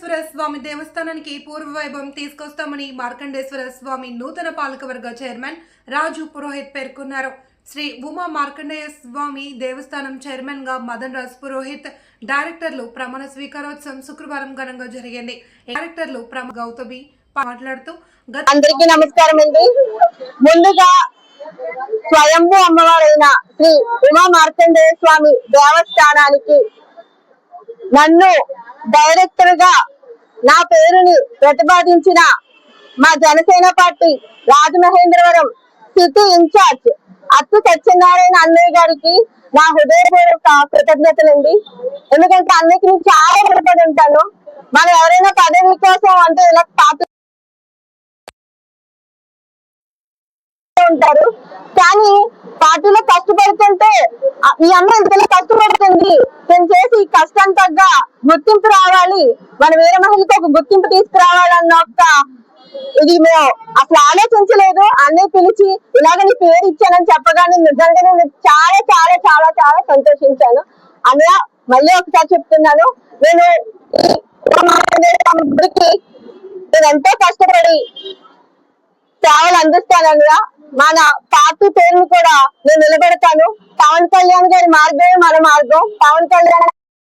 మార్కండేశ్వర స్వామి దేవస్థానానికి పూర్వ వైభవం తీసుకొస్తామని మార్కండేశ్వర స్వామి నూతన పాలకవర్గ చైర్మన్ రాజు పురోహిత్ పేర్కొన్నారు. శ్రీ ఉమా మార్కండేయ స్వామి దేవస్థానం చైర్మన్గా మదన్ రాజ్ పురోహిత్ డైరెక్టర్లు ప్రమాణ స్వీకారోత్సవం శుక్రవారం ఘనంగా జరిగింది. డైరెక్టర్లు ప్రమ గౌతమి మాట్లాడుతూ అందరికీ నమస్కారం అండి. ముందుగా స్వయంభూ అమ్మవారైన శ్రీ ఉమా మార్కండేయ స్వామి దేవస్థానానికి నన్ను డైరెక్టర్గా నా పేరుని ప్రతిపాదించిన మా Janasena party Rajamahendravaram city incharge Attu Satyanarayana అన్నయ్య గారికి నా హృదయపూర్వక కృతజ్ఞతలండి. ఎందుకంటే అన్నయ్యకి నేను చాలా రుణపడి ఉంటాను. మనం ఎవరైనా పదవి కోసం అంటే ఇలా పార్టీ ఉంటారు. కానీ పార్టీలో కష్టపడుతుంటే ఈ అమ్మ ఇంతలో కష్టపడుతుంది నేను చేసి కష్టం తగ్గ గుర్తింపు రావాలి. మన వీర మహిళకు ఒక గుర్తింపు తీసుకురావాలన్న ఒక ఇది మేము అసలు ఆలోచించలేదు. అన్నీ పిలిచి ఇలాగ నీ పేరు ఇచ్చానని చెప్పగానే నిజంగా నేను చాలా చాలా చాలా చాలా సంతోషించాను. అన్నయ్య మళ్ళీ ఒకసారి చెప్తున్నాను. నేను నేను ఎంతో కష్టపడి సేవలు అందిస్తానన్నగా మన పార్టీ పేరును కూడా నేను నిలబెడతాను. పవన్ కళ్యాణ్ గారి మార్గమే మన మార్గం. పవన్ కళ్యాణ్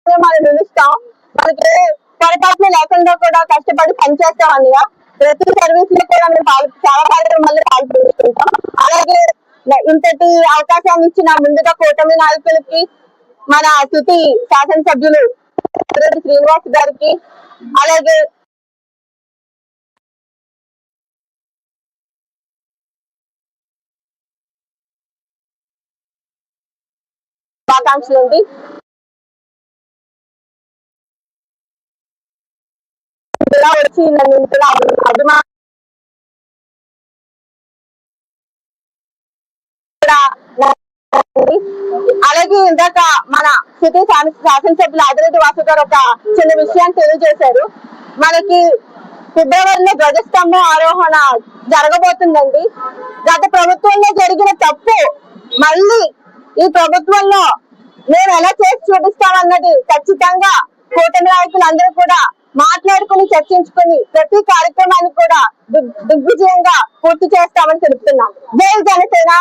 మనం నిలుస్తాం. మనకి పొరపాట్లు లేకుండా కూడా కష్టపడి పనిచేస్తాం అన్నగా ప్రతి సర్వీస్లో కూడా మేము పాలు సేవ కార్యక్రమాల్లో పాల్పంచుకుంటాం అలాగే ఇంతటి అవకాశాన్ని ఇచ్చిన ముందుగా కూటమి నాయకులకి మన సిటీ శాసనసభ్యులు శ్రీనివాస్ గారికి అలాగే ఆకాంక్షలు అండి ఇలా వచ్చి నన్ను ఇంతలా అభిమా అలాగే ఇందాక మన సిటీ శాసనసభ్యులు ఆదిరెడ్డి వాసు గారు ఒక చిన్న విషయాన్ని తెలియజేశారు. మనకి ఫిబ్రవరిలో ధ్వజస్తంభం ఆరోహణ జరగబోతుందండి. గత ప్రభుత్వంలో జరిగిన తప్పు మళ్ళీ ఈ ప్రభుత్వంలో మేము ఎలా చేసి చూపిస్తామన్నది ఖచ్చితంగా కూటమి నాయకులు అందరూ కూడా మాట్లాడుకుని చర్చించుకుని ప్రతి కార్యక్రమాన్ని కూడా దిగ్విజయంగా పూర్తి చేస్తామని తెలుపుతున్నాం జై జనసేన!